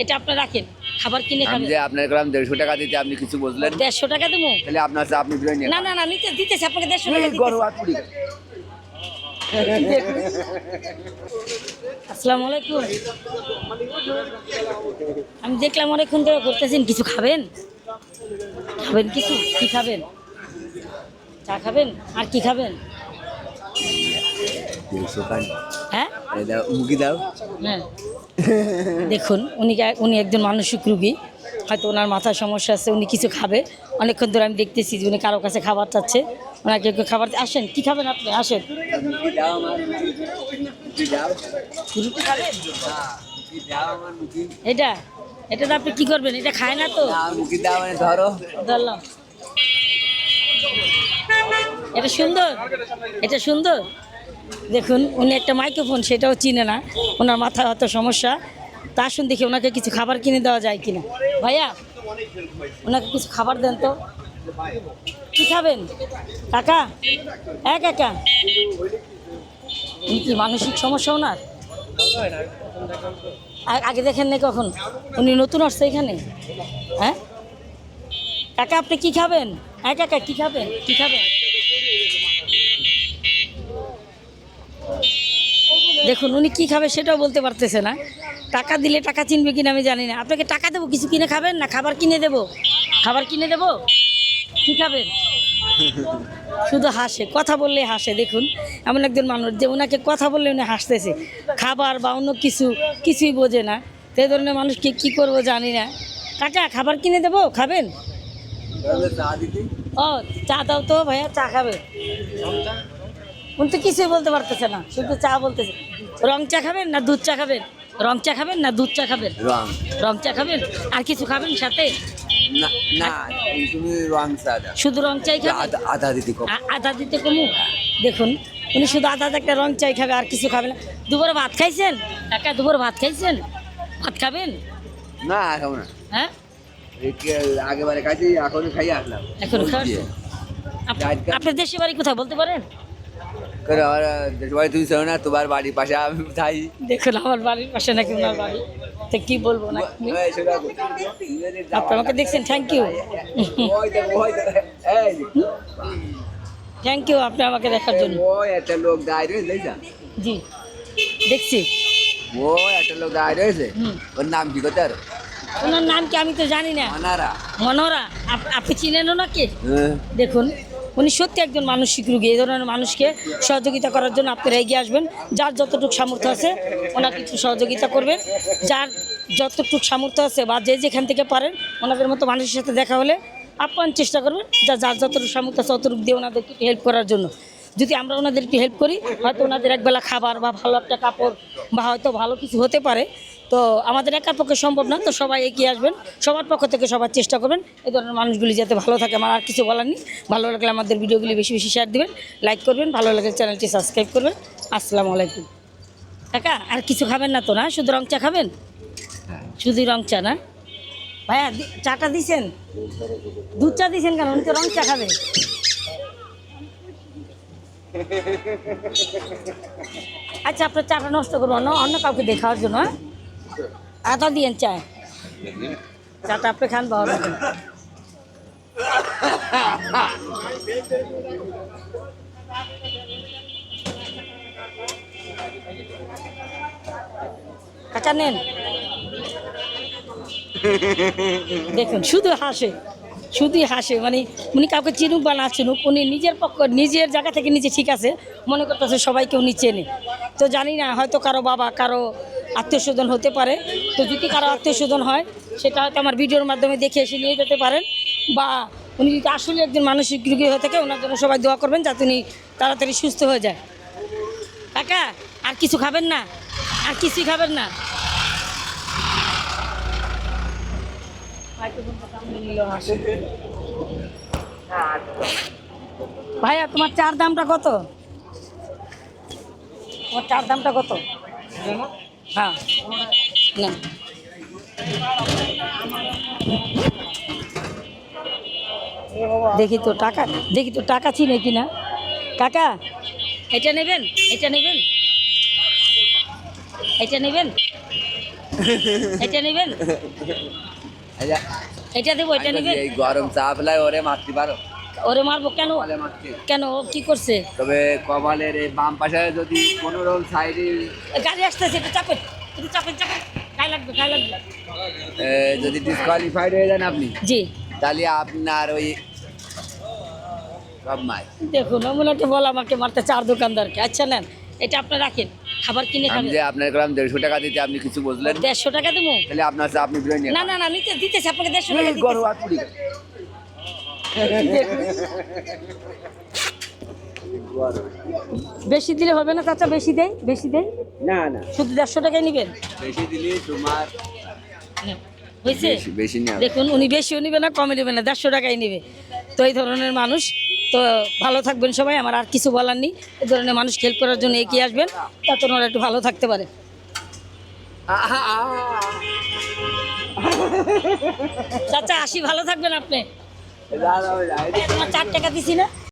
এটা আপনি রাখেন। খাবার কিনে আমি খাবেন। যে আপনার গেলাম দেড়শো টাকা দিতে আপনি কিছু বুঝলেন দেড়শো টাকা দেবো? তাহলে আপনার চা আপনি দিলেন না না না নিতে দিতেছে আপনাকে দেড়শো টাকা আসসালামু আলাইকুম। আমি দেখলাম অনেকক্ষণ ধরে করতেছেন কিছু খাবেন? খাবেন কিছু? কি খাবেন? চা খাবেন? আর কি খাবেন? হ্যাঁ? মুখি দাও। হ্যাঁ। দেখুন, উনি উনি একজন মানসিক রুগী। হয়তো ওনার মাথার সমস্যা আছে, উনি কিছু খাবে। অনেকক্ষণ ধরে আমি দেখতেছি যে উনি কারও কাছে খাবার চাচ্ছে। ওনাকে একটু খাবার আসেন, কি খাবেন আপনি? আসেন। এটা? এটা তো আপনি কি করবেন? এটা খায় না তো। এটা সুন্দর। এটা সুন্দর? দেখুন, উনি একটা মাইক্রোফোন সেটাও চিনে না। ওনার মাথায় হয়তো সমস্যা। তা আসুন দেখি ওনাকে কিছু খাবার কিনে দেওয়া যায় কিনা। ভাইয়া, ওনাকে কিছু খাবার দেন তো। কি খাবেন? কাকা? হ্যাঁ কাকা। উনি কি মানসিক সমস্যা ওনার? আগে দেখেন নাই কখন? উনি নতুন আসছে এখানে। হ্যাঁ? কাকা, আপনি কি খাবেন? হ্যাঁ কাকা, কি খাবেন? কি খাবেন? দেখুন উনি কি খাবে সেটাও বলতে পারতেছে না। টাকা দিলে টাকা চিনবে কিনা আমি জানি না। আপনাকে টাকা দেবো কিছু কিনে খাবেন না খাবার কিনে দেবো? খাবার কিনে দেবো? কি খাবেন? শুধু হাসে কথা বললে হাসে দেখুন। এমন একজন মানুষ যে ওনাকে কথা বললে উনি হাসতেছে। খাবার বা অন্য কিছু কিছুই বোঝে না। এই ধরনের মানুষকে কী করব জানি না। কাকা খাবার কিনে দেবো? খাবেন? ও চা দাও তো ভাইয়া চা খাবে। উনি তো কিছুই বলতে পারতেছে না শুধু চা বলতেছে। রং চা খাবেন না দুধ চা খাবেন? রং চা খাবেন না দুধ চা খাবেন? রং। রং চা খাবেন? আর কিছু খাবেন সাথে? না না তুমি রং চা দাও। শুধু রং চাই খাবেন? আধা দিতে কম। দিতে কমু? দেখুন উনি শুধু আধা একটা রং চাই খাবে আর কিছু খাবে না। দুপুরে ভাত খাইছেন? একা দুপুরে ভাত খাইছেন? ভাত খাবেন? না খাব না। হ্যাঁ? আগেবারে এখন খাই আসলাম। এখন খাস আপনার দেশে বাড়ি কোথায় বলতে পারেন? করে আর দেশবাড়ি তুমি শোনো না তোমার বাড়ির পাশে আমি যাই দেখুন আমার বাড়ির পাশে নাকি ওনার বাড়ি তো কি বলব না আপনি আমাকে দেখছেন থ্যাংক ইউ। থ্যাংক ইউ আপনি আমাকে দেখার জন্য ওই একটা লোক দাঁড়িয়ে রয়েছে জি দেখছি ওই একটা লোক দাঁড়িয়ে রয়েছে ওর নাম কি আর ওনার নাম কি আমি তো জানি না মানারা মনোরা আপ- আপনি চিনেন ওনাকে। দেখুন উনি সত্যি একজন মানসিক রোগী, এই ধরনের মানুষকে সহযোগিতা করার জন্য আপনারা এগিয়ে আসবেন। যার যতটুকু সামর্থ্য আছে, ওনাকে একটু সহযোগিতা করবেন। যার যতটুকু সামর্থ্য আছে বা যে যেখান থেকে পারেন, ওনাদের মতো মানুষের সাথে দেখা হলে আপ্যায়ন চেষ্টা করবেন, যা যার যতটুকু সামর্থ্য আছে ততটুকু দিয়ে ওনাদেরকে হেল্প করার জন্য। যদি আমরা ওনাদের একটু হেল্প করি, হয়তো ওনাদের একবেলা খাবার বা ভালো একটা কাপড় বা হয়তো ভালো কিছু হতে পারে তো আমাদের একার পক্ষে সম্ভব না তো সবাই এগিয়ে আসবেন সবার পক্ষ থেকে সবার চেষ্টা করবেন এই ধরনের মানুষগুলি যাতে ভালো থাকে আমার আর কিছু বলার নেই ভালো লাগলে আমাদের ভিডিওগুলি বেশি বেশি শেয়ার দিবেন লাইক করবেন ভালো লাগলে চ্যানেলটি সাবস্ক্রাইব করবেন আসসালামু আলাইকুম। কাকা আর কিছু খাবেন না তো না? শুধু রং চা খাবেন? শুধু রং চা না? ভাইয়া চাটা দিছেন? দুধ চা দিছেন কেন? উনি তো রং চা খাবে। আচ্ছা আপনার চাটা নষ্ট করব না, অন্য কাউকে দেখাওয়ার জন্য হ্যাঁ? আদা দিয়েন চা চাটা আপনি খান ভালো লাগবে কাকা নেন। দেখুন, শুধু হাসে। শুধুই হাসে মানে উনি কাউকে চিনুক বা না চিনুক, উনি নিজের পক্ষ, নিজের জায়গা থেকে নিজে ঠিক আছে, মনে করতেছে সবাইকে উনি চেনে। তো জানি না, হয়তো কারও বাবা, কারও আত্মীয় স্বজন হতে পারে। তো যদি কারও আত্মীয় স্বজন হয়, সেটা হয়তো আমার ভিডিওর মাধ্যমে দেখে এসে নিয়ে যেতে পারেন। বা উনি যদি আসলে একজন মানসিক রোগী হয়ে থাকে, ওনার জন্য সবাই দোয়া করবেন যাতে উনি তাড়াতাড়ি সুস্থ হয়ে যায়। কাকা, আর কিছু খাবেন না? আর কিছুই খাবেন না? ভাইয়া, তোমার চার দামটা কত? তোমার চার দামটা কত? হ্যাঁ না। দেখি তো টাকা, দেখি তো টাকা চিনে কিনা কাকা, এটা নেবেন এটা নেবেন। এটা নেবেন এটা নেবেন। এটা দেবো এটা আমি এই গরম চা ফেলায় ওরে মারতে পারো। ওরে মারবো কেন? কেন? ও কি করছে? তবে কপালের এই বাম পাশে যদি কোনো রকম সাইডে গাড়ি আসতেছে একটু চাপেন একটু চাপেন চাপেন। গায়ে লাগবে গায়ে লাগবে। যদি ডিসকোয়ালিফাইড হয়ে যান আপনি জি। তাহলে আপনার ওই সব মাই দেখুন অমুনাকে বল আমাকে মারতে চার দোকানদারকে। আচ্ছা নেন। এটা আপনি রাখেন। খাবার কিনে আমি খাবেন। যে আপনার করলাম দেড়শো টাকা দিতে আপনি কিছু বুঝলেন দেড়শো টাকা দেবো? তাহলে আপনার চা আপনি বিরিয়ানি না না না নিতে দিতেছে আপনাকে দেড়শো টাকা। গরু হাত পুড়ি বেশি দিলে হবে না চাচা বেশি দেয় বেশি দেয় না না। শুধু দেড়শো টাকায় নেবেন? বেশি দিলে তোমার নেন। হয়েছে? দেখুন উনি বেশিও নেবে না কমে নেবে না দেড়শো টাকাই নেবে। তো এই ধরনের মানুষ তো ভালো থাকবেন সবাই আমার আর কিছু বলার নেই। এ ধরনের মানুষ হেল্প করার জন্য এগিয়ে আসবেন তাতে ওনারা একটু ভালো থাকতে পারে। চাচা আসি ভালো থাকবেন আপনি। তোমার চার টাকা দিছি না।